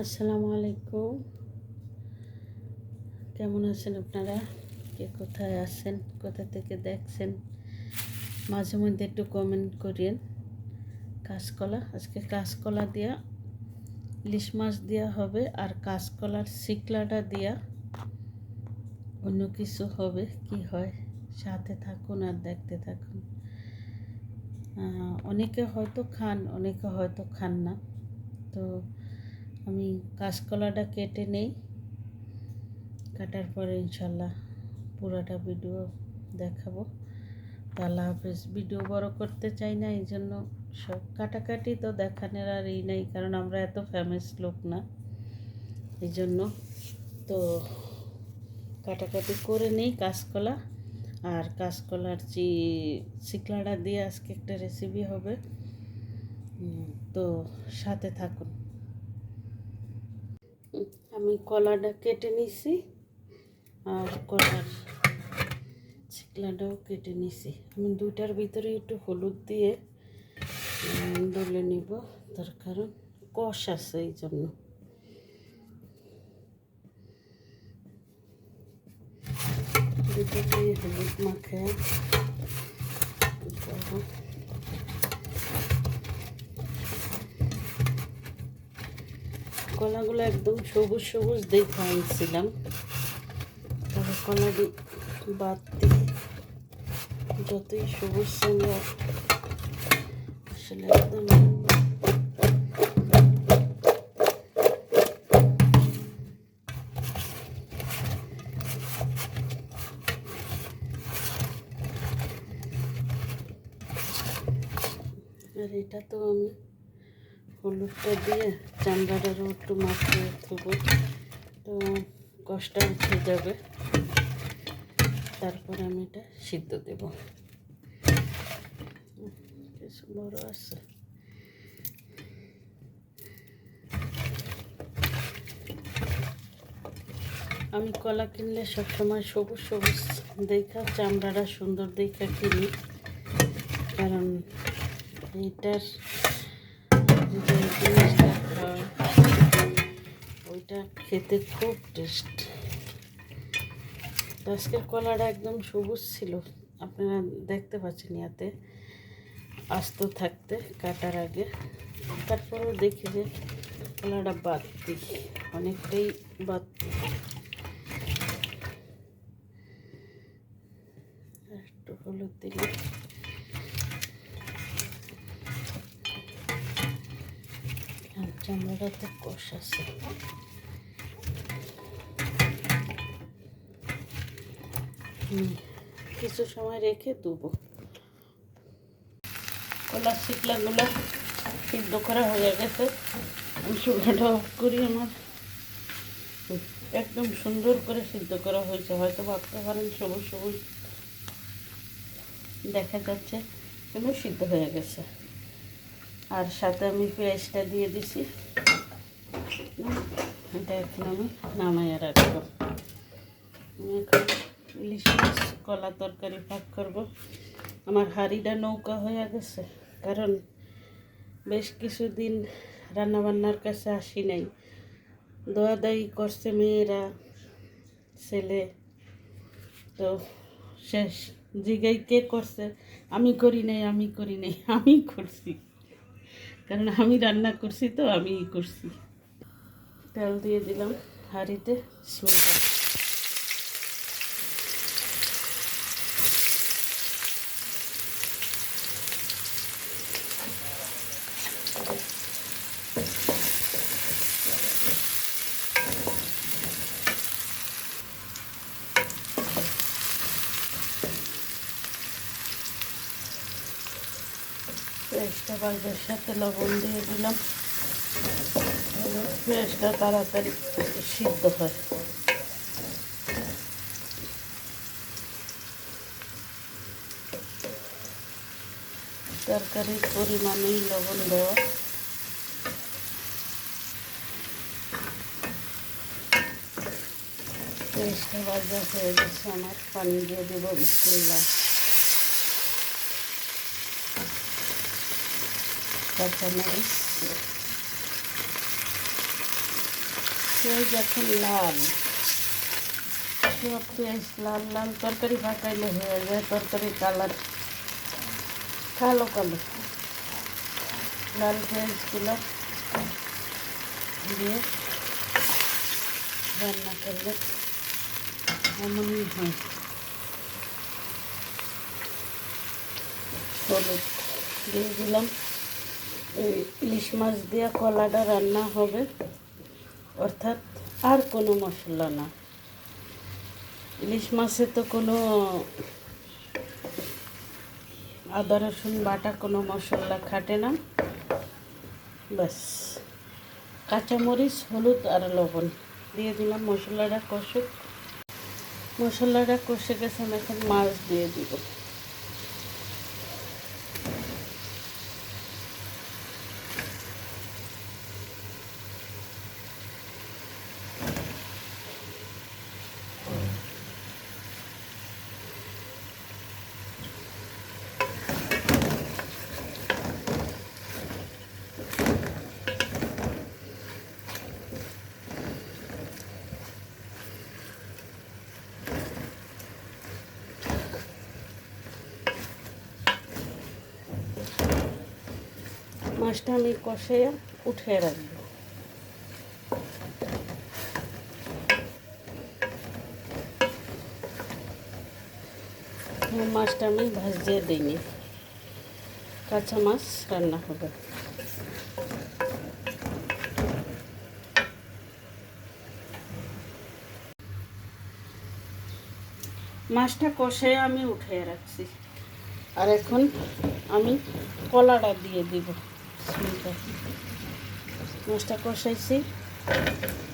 আসসালামু আলাইকুম। কেমন আছেন আপনারা? কে কোথায় আছেন? কোথা থেকে দেখছেন? মাঝে মধ্যে একটু কমেন্ট করিয়েন। কাঁচকলা, আজকে কাঁচকলা দিয়া, ইলিশ মাছ দেওয়া হবে আর কাঁচকলার শিকলাটা দেওয়া অন্য কিছু হবে। কি হয়? সাথে থাকুন আর দেখতে থাকুন। অনেকে হয়তো খান, অনেকে হয়তো খান না। তো আমি কাঁচকলাটা কেটে নেই। কাটার পরে ইনশাল্লাহ পুরাটা ভিডিও দেখাবো। আল্লাহ হাফেজ। ভিডিও বড় করতে চাই না, এই জন্য সব কাটাকাটি তো দেখানোর আর এই নাই, কারণ আমরা এত ফেমাস লোক না। এই জন্য তো কাটাকাটি করে নেই কাঁচকলা। আর কাঁচকলার চি শিকলাটা দিয়ে আজকে একটা রেসিপি হবে তো সাথে থাকুন। আমি কলাটা কেটে নিছি আর কলার শিকলাটাও কেটে নিছি। আমি দুইটার ভিতরে একটু হলুদ দিয়ে ডলে নিব। তার কারণ কষ আছে এই জন্য। হলুদ মাখে। কলাগুলো একদম সবুজ সবুজ দেখে আনছিলাম। তবে কলাটি বাদ দিয়ে যতই সবুজ সঙ্গে আসলে একদম আর এটা তো আমি হলুদটা দিয়ে চামড়াটারও একটু মাখিয়ে দেবো। তো কষটা উঠে যাবে। তারপর আমি এটা সিদ্ধ দেব। বড় আছে। আমি কলা কিনলে সবসময় সবুজ সবুজ দেখা, চামড়াটা সুন্দর দেখা কিনি। কারণ হয় ওইটা খেতে খুব টেস্ট আজকে কলাটা একদম সবুজ ছিল। আপনারা দেখতে পাচ্ছেন ইয়াতে। আস্ত থাকতে, কাটার আগে। তারপরেও দেখি যে কলাটা বাদ দিই অনেকটাই বাদ দিই একটু হলুদ দিলে আর চামড়াটা তো কষ আছে। হুম, কিছু সময় রেখে দেবো কলার শিকলাগুলো সিদ্ধ করা হয়ে গেছে। আমি অফ করি আমার। একদম সুন্দর করে সিদ্ধ করা হয়েছে। হয়তো ভাবতে পারেন সবুজ সবুজ। দেখা যাচ্ছে কিন্তু সিদ্ধ হয়ে গেছে। আর সাথে আমি পেঁয়াজটা দিয়ে দিছি। এটা এখন আমি নামাইয়া রাখব। এখন ইলিশ মাছ, কলা তরকারি পাক করব। আমার হাঁড়িটা নৌকা হয়ে গেছে, কারণ বেশ কিছুদিন রান্নাবান্নার কাছে আসি নাই। দোয়াদাই করছে মেয়েরা, ছেলে। তো শেষ। জিগাই কে করছে, আমি করি নাই, আমি করি নাই, আমি করছি। কারণ আমি রান্না করছি তো আমি করছি। তেল দিয়ে দিলাম হাঁড়িতে বিসমিল্লাহ বাজার সাথে লবণ দিয়ে দিলাম। পেঁয়াজটা তাড়াতাড়ি সিদ্ধ হয়। তরকারির পরিমাণেই লবণ দেওয়া। পেঁয়াজটা ভাজা হয়ে গেছে, আমার পানি দিয়ে দেবো, বিসমিল্লাহ। কাঁচামরিচ পেঁয়াজ এখন লাল সব পেঁয়াজ লাল লাল তরকারি পাকাইলে হয়ে যায় তরকারি কালার কালো কালো লাল পেঁয়াজগুলো দিয়ে রান্না করলে এমনই হয় হলুদ দিয়ে দিলাম ইলিশ মাছ দিয়ে কলাটা রান্না হবে। অর্থাৎ আর কোনো মশলা না। ইলিশ মাছে তো কোনো আদা, রসুন, বাটা কোনো মশলা খাটে না। ব্যাস। কাঁচামরিচ, হলুদ আর লবণ দিয়ে দিলাম মশলাটা কষুক মশলাটা কষে গেছে আমি এখন মাছ দিয়ে দিব। মাছটা আমি কষে উঠে রাখব। মাছটা আমি ভাজিয়ে দিইনি। কাঁচা মাছ রান্না হবে। মাছটা কষে আমি উঠে রাখছি। আর এখন আমি কলাটা দিয়ে দিব। মাছটা কষাইছি।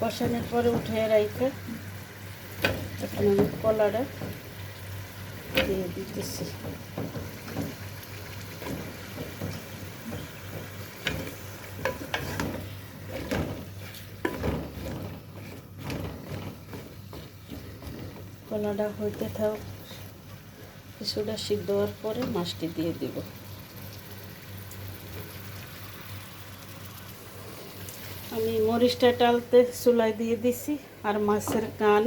কষানোর পরে উঠে রাখে এখন আমি কলাটা দিয়ে দিতেছি। কলাটা হইতে থাক, কিছুটা সিদ্ধ হওয়ার পরে মাছটি দিয়ে দিব। আমি মরিচটা টালতে চুলাই দিয়ে দিছি আর মাছের কান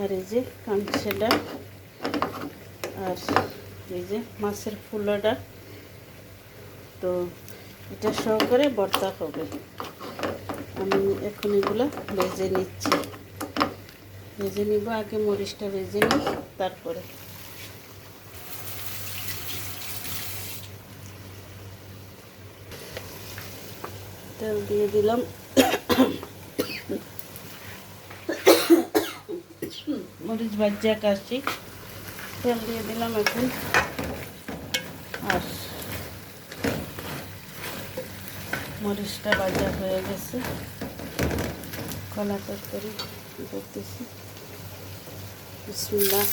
আর এই যে কাঞ্চেটা আর এই যে মাছের ফুলাটা তো এটা সহকারে ভর্তা হবে। আমি এখন এগুলো ভেজে নিচ্ছি। ভেজে নিব, আগে মরিচটা ভেজে নিই, তারপরে তেল দিয়ে দিলাম। মরিচ ভাজা কাশি। তেল দিয়ে দিলাম এখন। আর মরিচটা ভাজা হয়ে গেছে। কলা তরকারি করতেছি। বিসমিল্লাহ।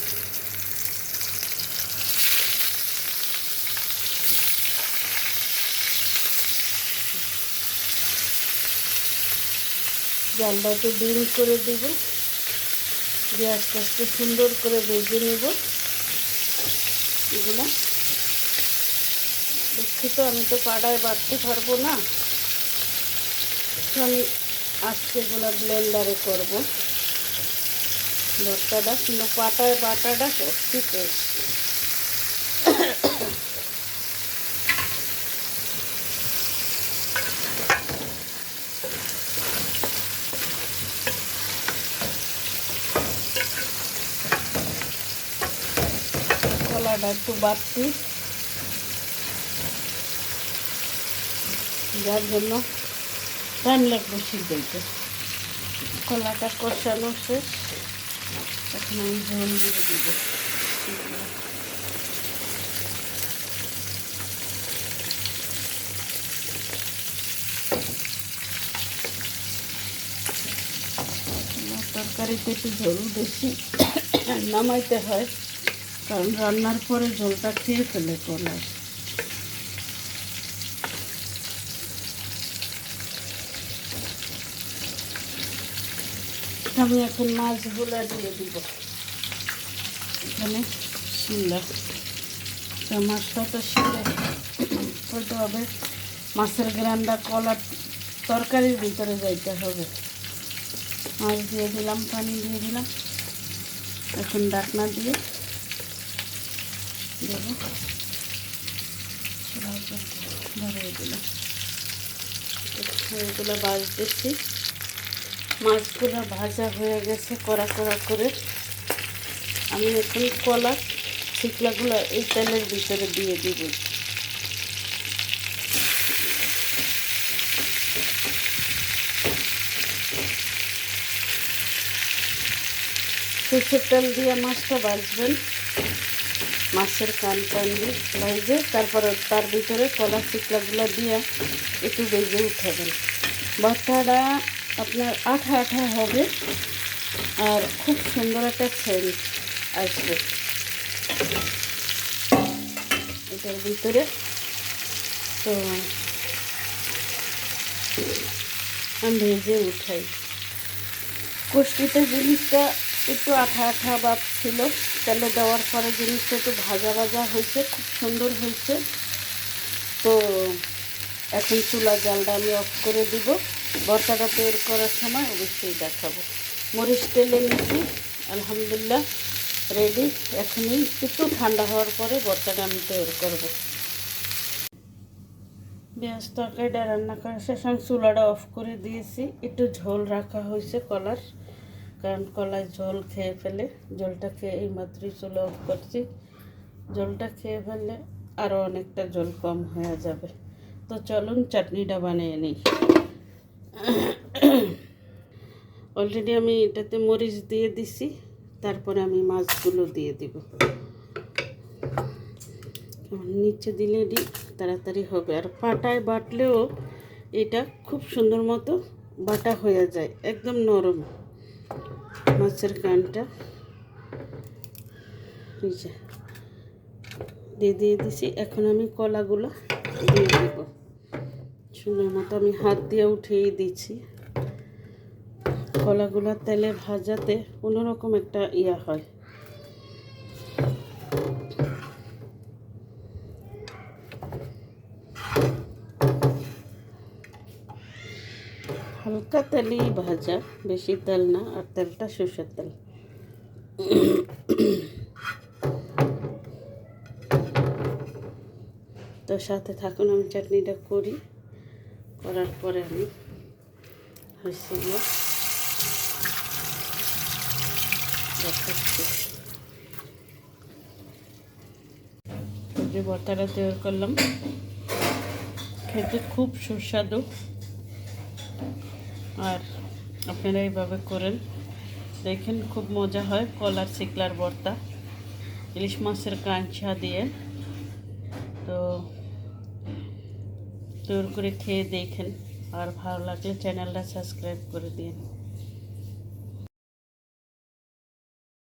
জালটা একটু ডিম করে দেব। দিয়ে আস্তে আস্তে সুন্দর করে ভেজে নেব। এগুলা। দুঃখিত আমি তো পাড়ায় বাড়তে পারব না। আমি আজকে এগুলো ব্লেন্ডারে করব। ভর্তাটা, কিন্তু পাটায় বাটাটা করছি টেস্ট কলাটা একটু বাড়তি। যার জন্য টাইম লাগবে সিদ্ধইতে কলাটা কষানো শেষ। এখন আমি ঝোল দিয়ে দিব। তরকারিতে একটু ঝোল বেশি নামাইতে হয়। কারণ রান্নার পরে জলটা খেয়ে ফেলে কলার আমি এখন মাছগুলো দিয়ে দিব। এখানে শিলা। তা মাছটা তো শিলে। হইতে হবে মাছের গ্রান্ডা কলার তরকারির ভিতরে যাইতে হবে। মাছ দিয়ে দিলাম, পানি দিয়ে দিলাম। এখন ডাকনা দিয়ে দেবো। এগুলো ভাজতেছি মাছগুলো ভাজা হয়ে গেছে কড়া কড়া করে। আমি এখন কলা শিকলাগুলো এই তেলের ভিতরে দিয়ে দিব। সরষের তেল দিয়ে মাছটা ভাজবেন। মাছের কান টান দিয়ে ভেজে তারপরে তার ভিতরে কলা চিকলাগুলো দিয়ে একটু ভেজে উঠাবেন ভর্তাটা আপনার আঠা আঠা হবে আর খুব সুন্দর একটা সেন্ট আসবে। এটার ভিতরে তো আমি ভেজে উঠাই। কষ্টিতে জিনিসটা একটু আঠা আঠা ভাব ছিল। তেলে দেওয়ার পরে জিনিসটা একটু ভাজা ভাজা হয়েছে, খুব সুন্দর হয়েছে। তো এখন চুলা জালটা আমি অফ করে দিব। ভর্তাটা তৈরি করার সময় অবশ্যই দেখাবো। মরিচ তেলে নিচ্ছি আলহামদুলিল্লাহ রেডি এখনই একটু ঠান্ডা হওয়ার পরে ভর্তাটা আমি তৈরি করব। পেঁয়াজ তরকারিটা রান্না করার শেষ আমি চুলাটা অফ করে দিয়েছি। একটু ঝোল রাখা হয়েছে কলার। কারণ কলায় ঝোল খেয়ে ফেলে জলটা খেয়ে এই মাত্রই চুলা অফ করছি। জলটা খেয়ে ফেললে আরও অনেকটা জল কম হয়ে যাবে। তো চলুন চাটনিটা বানিয়ে নিই। অলরেডি আমি এটাতে মরিচ দিয়ে দিছি, তারপরে আমি মাছগুলো দিয়ে দিব। নিচে দিলে তাড়াতাড়ি হবে। আর পাটায় বাটলেও এটা খুব সুন্দর মতো বাটা হয়ে যায়, একদম নরম। মাছের কানটা। দিয়ে দিয়ে দিছি। এখন আমি কলাগুলো দিয়ে দেব। সুন্দর মতো আমি হাত দিয়ে উঠিয়ে দিচ্ছি। কলাগুলো তেলে ভাজাতে অন্যরকম একটা ইয়া হয়। হালকা তেলেই ভাজা, বেশি তেল না, আর তেলটা সর্ষের তেল। তো সাথে থাকুন, আমি চাটনিটা করি। করার পরে আমি হয়েছে গিয়ে যে বর্তাটা তৈরি করলাম, খেতে খুব সুস্বাদু। আর আপনারা এইভাবে করেন। দেখেন খুব মজা হয় কলার সিকলার ভর্তা। ইলিশ মাছের কাঁচা দিয়ে। তো তৈরি করে খেয়ে দেখেন। আর ভালো লাগলে চ্যানেলটা সাবস্ক্রাইব করে দিন।